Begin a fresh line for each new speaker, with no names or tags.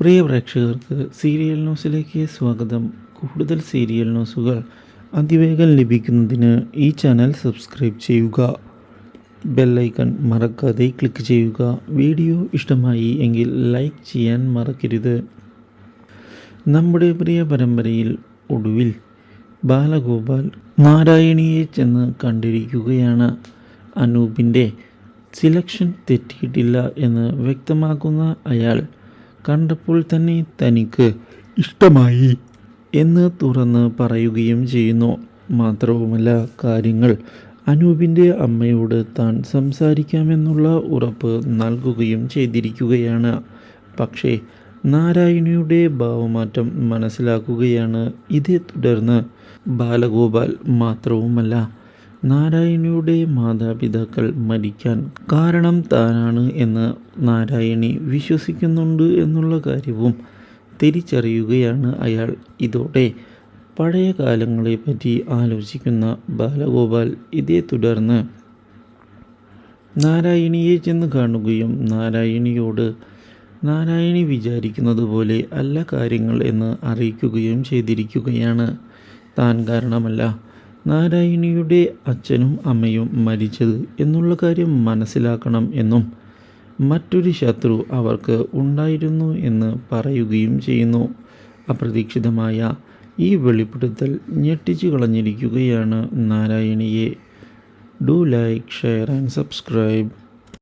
പ്രിയ പ്രേക്ഷകർക്ക് സീരിയൽ ന്യൂസിലേക്ക് സ്വാഗതം. കൂടുതൽ സീരിയൽ ന്യൂസുകൾ അതിവേഗം ലഭിക്കുന്നതിന് ഈ ചാനൽ സബ്സ്ക്രൈബ് ചെയ്യുക. ബെല്ലൈക്കൺ മറക്കാതെ ക്ലിക്ക് ചെയ്യുക. വീഡിയോ ഇഷ്ടമായി എങ്കിൽ ലൈക്ക് ചെയ്യാൻ മറക്കരുത്. നമ്മുടെ പ്രിയ പരമ്പരയിൽ ഒടുവിൽ ബാലഗോപാൽ നാരായണിയെ ചെന്ന് കണ്ടിരിക്കുകയാണ്. അനൂപിന്റെ സിലക്ഷൻ തെറ്റിയിട്ടില്ല എന്ന് വ്യക്തമാക്കുന്ന അയാൾ കണ്ടപ്പോൾ തന്നെ തനിക്ക് ഇഷ്ടമായി. എന്ന് തുറന്ന് പറയുകയും ചെയ്യുന്നു. മാത്രവുമല്ല കാര്യങ്ങൾ അനൂപിന്റെ അമ്മയോട് താൻ സംസാരിക്കാമെന്നുള്ള ഉറപ്പ് നൽകുകയും ചെയ്തിരിക്കുകയാണ്. പക്ഷേ നാരായണിയുടെ ഭാവമാറ്റം മനസ്സിലാക്കുകയാണ് ഇതേ തുടർന്ന്. ബാലഗോപാൽ മാത്രവുമല്ല നാരായണിയുടെ മാതാപിതാക്കൾ മരിക്കാൻ കാരണം താനാണ് എന്ന് നാരായണി വിശ്വസിക്കുന്നുണ്ട് എന്നുള്ള കാര്യവും തിരിച്ചറിയുകയാണ് അയാൾ. ഇതോടെ പഴയ കാലങ്ങളെപ്പറ്റി ആലോചിക്കുന്ന ബാലഗോപാൽ ഇതേ തുടർന്ന് നാരായണിയെ ചെന്ന് കാണുകയും നാരായണിയോട് നാരായണി വിചാരിക്കുന്നത് പോലെ അല്ല കാര്യങ്ങൾ എന്ന് അറിയിക്കുകയും ചെയ്തിരിക്കുകയാണ്. താൻ കാരണമല്ല. നാരായണിയുടെ അച്ഛനും അമ്മയും മരിച്ചത് എന്നുള്ള കാര്യം മനസ്സിലാക്കണം എന്നും മറ്റൊരു ശത്രു അവർക്ക് ഉണ്ടായിരുന്നു എന്ന് പറയുകയും ചെയ്യുന്നു. അപ്രതീക്ഷിതമായ ഈ വെളിപ്പെടുത്തൽ ഞെട്ടിച്ചു കളഞ്ഞിരിക്കുകയാണ് നാരായണിയെ. Do like share and subscribe.